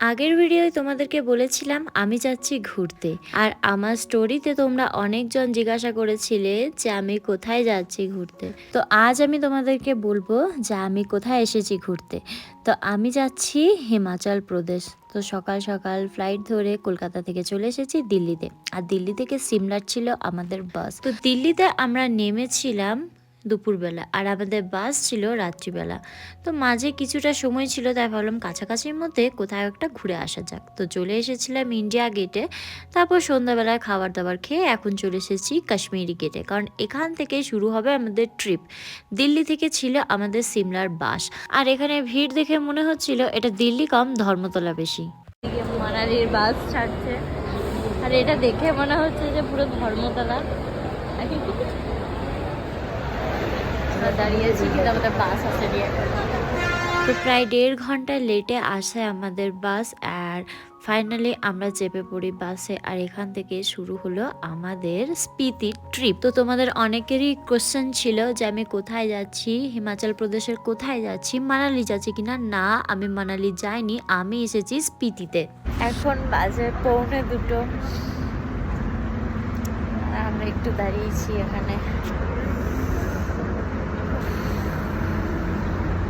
আগের ভিডিওয় তোমাদেরকে বলেছিলাম আমি যাচ্ছি ঘুরতে। আর আমার স্টোরিতে তোমরা অনেকজন জিজ্ঞাসা করেছিলে যে আমি কোথায় যাচ্ছি ঘুরতে। তো আজ আমি তোমাদেরকে বলব যে আমি কোথায় এসেছি ঘুরতে। তো আমি যাচ্ছি হিমাচল প্রদেশ। তো সকাল সকাল ফ্লাইট ধরে কলকাতা থেকে চলে এসেছি দিল্লিতে। আর দিল্লি থেকে সিমলার ছিল আমাদের বাস তো দিল্লিতে আমরা নেমেছিলাম দুপুরবেলা। আর আমাদের বাস ছিল রাত্রিবেলা। তো মাঝে কিছুটা সময় ছিল, তাই ভাবলাম কাছাকাছির মধ্যে কোথাও একটা ঘুরে আসা যাক। তো চলে এসেছিলাম ইন্ডিয়া গেটে তারপর সন্ধ্যাবেলায় খাবার দাবার খেয়ে এখন চলে এসেছি কাশ্মীরি গেটে কারণ এখান থেকে শুরু হবে আমাদের ট্রিপ দিল্লি থেকে ছিল আমাদের সিমলার বাস আর এখানে ভিড় দেখে মনে হচ্ছিল এটা দিল্লি কম, ধর্মতলা বেশি। মানালির বাস ছাড়ছে। আর এটা দেখে মনে হচ্ছে যে পুরো ধর্মতলা। আমরা দাঁড়িয়েছি কিন্তু আমাদের বাস আসেনি। তো প্রায় দেড় ঘণ্টা লেটে আসে আমাদের বাস আর ফাইনালি আমরা চেপে পড়ি বাসে আর এখান থেকে শুরু হলো আমাদের স্পিতি ট্রিপ তো তোমাদের অনেকেরই কোশ্চেন ছিল যে আমি কোথায় যাচ্ছি হিমাচল প্রদেশের কোথায় যাচ্ছি মানালি যাচ্ছি কিনা? না আমি মানালি যাইনি আমি এসেছি স্পিতিতে এখন বাজে পৌনে দুটো। আমরা একটু দাঁড়িয়েছি এখানে।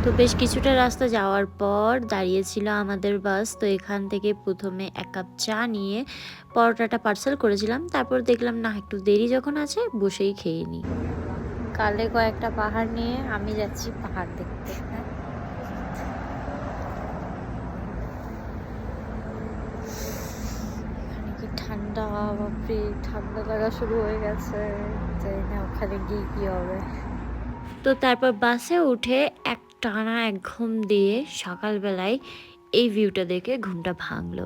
তো বেশ কিছুটা রাস্তা যাওয়ার পর দাঁড়িয়েছিল আমাদের বাস। তো এখান থেকে প্রথমে এক কাপ চা নিয়ে পরোটাটা পার্সেল করেছিলাম। তারপর দেখলাম, না, একটু দেরি যখন আছে, বসেই খেয়ে নিই। কালে কয়েকটা পাহাড় নিয়ে আমি যাচ্ছি পাহাড় দেখতে। ঠান্ডা? বাপরে, ঠান্ডা লাগা শুরু হয়ে গেছে। জানি না, ওখানে গিয়ে কি হবে। তো তারপর বাসে উঠে এক টানা, এক ঘুম দিয়ে সকালবেলায় এই ভিউটা দেখে ঘুমটা ভাঙলো।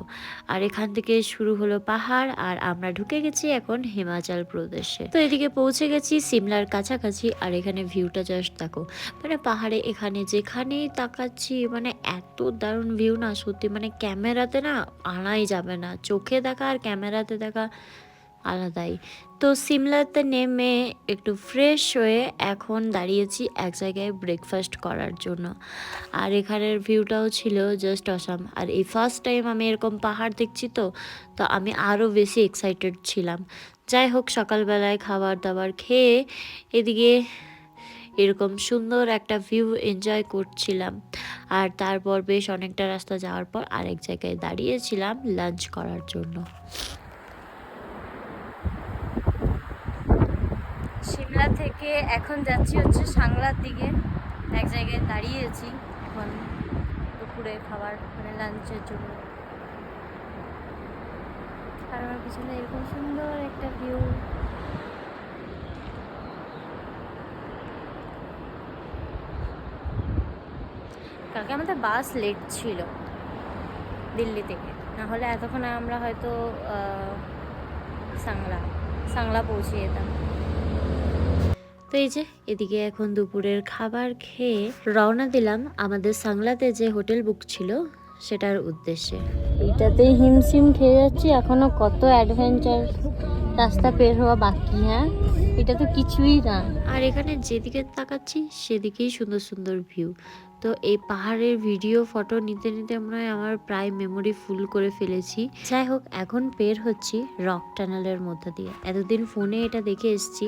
আর এখান থেকে শুরু হলো পাহাড়, আর আমরা ঢুকে গেছি এখন হিমাচল প্রদেশে। তো এদিকে পৌঁছে গেছি সিমলার কাছাকাছি, আর এখানে ভিউটা জাস্ট দেখো। মানে পাহাড়ে এখানে যেখানেই তাকাচ্ছি মানে এত দারুণ ভিউ না, সত্যি মানে ক্যামেরাতে না আনাই যাবে না। চোখে দেখা আর ক্যামেরাতে দেখা আলাদাই। তো সিমলাতে নেমে একটু ফ্রেশ হয়ে এখন দাঁড়িয়েছি এক জায়গায় ব্রেকফাস্ট করার জন্য। আর এখানের ভিউটাও ছিল জাস্ট অসাম আর এই ফার্স্ট টাইম আমি এরকম পাহাড় দেখছি তো তো আমি আরও বেশি এক্সাইটেড ছিলাম। যাই হোক, সকালবেলায় খাবার দাবার খেয়ে এদিকে এরকম সুন্দর একটা ভিউ এনজয় করছিলাম। আর তারপর বেশ অনেকটা রাস্তা যাওয়ার পর আরেক জায়গায় দাঁড়িয়েছিলাম লাঞ্চ করার জন্য। সিমলা থেকে এখন যাচ্ছি হচ্ছে সাংলার দিকে। এক জায়গায় দাঁড়িয়েছি এখন দুপুরে খাবার মানে লাঞ্চের জন্য। আর আমার পিছনে এরকম সুন্দর একটা ভিউ কালকে আমাদের বাস লেট ছিল দিল্লি থেকে। না হলে এতক্ষণ আমরা হয়তো সাংলা সাংলা পৌঁছে যেতাম। তো এই যে এদিকে এখন দুপুরের খাবার খেয়ে রওনা দিলাম আমাদের সাংলাতে যে হোটেল বুক ছিল সেটার উদ্দেশ্যে। এইটাতেই হিমশিম খেয়ে যাচ্ছি এখনও কত অ্যাডভেঞ্চার রাস্তা পের হওয়া বাকি হ্যাঁ? এটা তো কিছুই না। আর এখানে যেদিকে তাকাচ্ছি সেদিকেই সুন্দর সুন্দর ভিউ। তো এই পাহাড়ের ভিডিও ফটো নিতে নিতে মনে হয় আমার প্রায় মেমোরি ফুল করে ফেলেছি। যাই হোক এখন বের হচ্ছি রক টানেলের মধ্যে দিয়ে। এতদিন ফোনে এটা দেখে এসেছি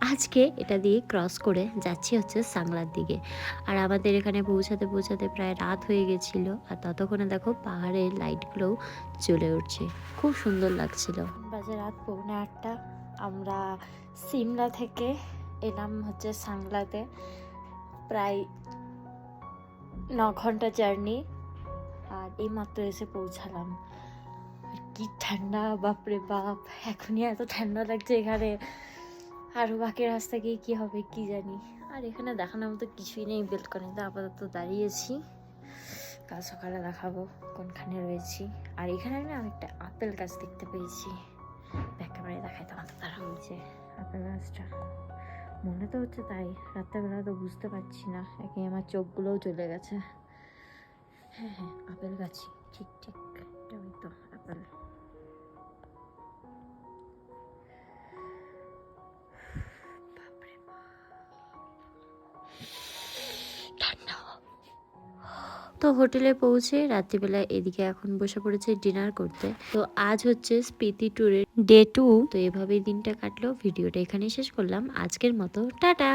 আজকে এটা দিয়ে ক্রস করে যাচ্ছি হচ্ছে সাংলার দিকে। আর আমাদের এখানে পৌঁছাতে পৌঁছাতে প্রায় রাত হয়ে গেছিল। আর ততক্ষণে দেখো পাহাড়ের লাইটগুলোও জ্বলে উঠছে। খুব সুন্দর লাগছিল। বাজে রাত পৌনে আটটা। আমরা সিমলা থেকে এলাম হচ্ছে সাংলাতে। প্রায় ন ঘণ্টা জার্নি। আর এইমাত্র এসে পৌঁছালাম। কি ঠান্ডা, বাপরে বাপ! এখনই এত ঠান্ডা লাগছে এখানে। আরও বাকি রাস্তা গিয়ে কী হবে কি জানি। আর এখানে দেখানোর মতো কিছুই নেই বেলকনিতে আপাতত দাঁড়িয়েছি। কাল সকালে দেখাবো কোনখানে রয়েছি। আর এখানে না আমি একটা আপেল গাছ দেখতে পেয়েছি। ব্যাক দেখাই তোমাদের তারা হয়েছে আপেল গাছটা। মনে তো হচ্ছে তাই, রাত্রেবেলা তো বুঝতে পারছি না। একে আমার চোখগুলোও চলে গেছে। হ্যাঁ হ্যাঁ আপেল গাছই ঠিক ঠিক তো, আপেল। তো হোটেলে পৌঁছে রাত্রিবেলা এদিকে এখন বসে পড়েছে ডিনার করতে। তো আজ হচ্ছে স্পিতি ট্যুরের ডে টু। তো এভাবেই দিনটা কাটলো। ভিডিওটা এখানেই শেষ করলাম। আজকের মতো, টাটা!